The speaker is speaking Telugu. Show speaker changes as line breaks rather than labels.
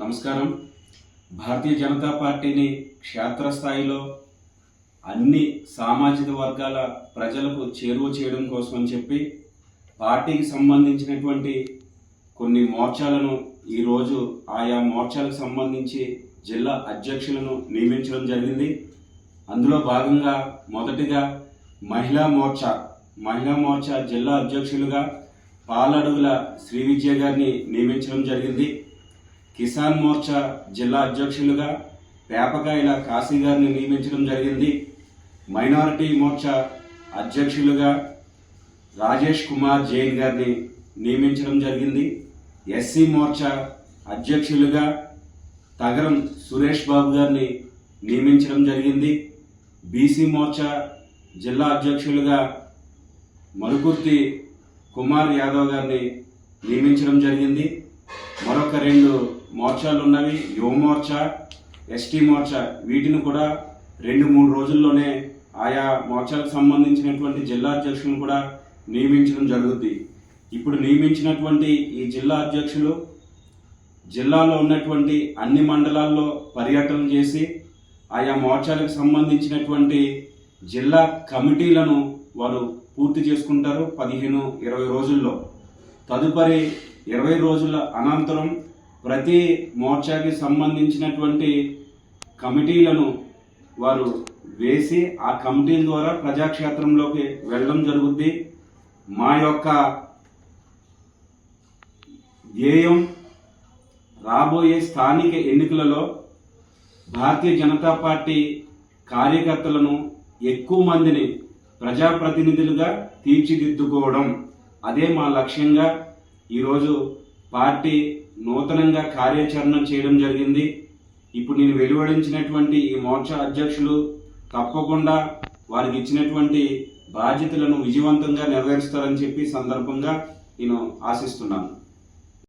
నమస్కారం. భారతీయ జనతా పార్టీని క్షేత్రస్థాయిలో అన్ని సామాజిక వర్గాల ప్రజలకు చేరువ చేయడం కోసం అని చెప్పి పార్టీకి సంబంధించినటువంటి కొన్ని మోర్చాలను ఈరోజు ఆయా మోర్చాలకు సంబంధించి జిల్లా అధ్యక్షులను నియమించడం జరిగింది. అందులో భాగంగా మొదటిగా మహిళా మోర్చా మహిళా మోర్చా జిల్లా అధ్యక్షులుగా పాలడుగుల శ్రీ విజయ గారిని నియమించడం జరిగింది. కిసాన్ మోర్చా జిల్లా అధ్యక్షులుగా పేపకాయల కాశీ గారిని నియమించడం జరిగింది. మైనారిటీ మోర్చా అధ్యక్షులుగా రాజేష్ కుమార్ జైన్ గారిని నియమించడం జరిగింది. ఎస్సీ మోర్చా అధ్యక్షులుగా తగరం సురేష్ బాబు గారిని నియమించడం జరిగింది. బీసీ మోర్చా జిల్లా అధ్యక్షులుగా మరుకుర్తి కుమార్ యాదవ్ గారిని నియమించడం జరిగింది. మరొక రెండు మోర్చాలు ఉన్నవి యువ మోర్చా ఎస్టీ మోర్చా. వీటిని కూడా రెండు మూడు రోజుల్లోనే ఆయా మోర్చాలకు సంబంధించినటువంటి జిల్లా అధ్యక్షులను కూడా నియమించడం జరుగుద్ది. ఇప్పుడు నియమించినటువంటి ఈ జిల్లా అధ్యక్షులు జిల్లాలో ఉన్నటువంటి అన్ని మండలాల్లో పర్యటన చేసి ఆయా మోర్చాలకు సంబంధించినటువంటి జిల్లా కమిటీలను వారు పూర్తి చేసుకుంటారు పదిహేను ఇరవై రోజుల్లో. తదుపరి ఇరవై రోజుల అనంతరం ప్రతి మోర్చాకి సంబంధించినటువంటి కమిటీలను వారు వేసి ఆ కమిటీల ద్వారా ప్రజాక్షేత్రంలోకి వెళ్ళడం జరుగుద్ది. మా యొక్క ధ్యేయం రాబోయే స్థానిక ఎన్నికలలో భారతీయ జనతా పార్టీ కార్యకర్తలను ఎక్కువ మందిని ప్రజాప్రతినిధులుగా తీర్చిదిద్దుకోవడం. అదే మా లక్ష్యంగా ఈరోజు పార్టీ నూతనంగా కార్యాచరణ చేయడం జరిగింది. ఇప్పుడు నేను వెలువడించినటువంటి ఈ మోర్చా అధ్యక్షులు తప్పకుండా వారికి ఇచ్చినటువంటి బాధ్యతలను విజయవంతంగా నెరవేరుస్తారని చెప్పి సందర్భంగా నేను ఆశిస్తున్నాను.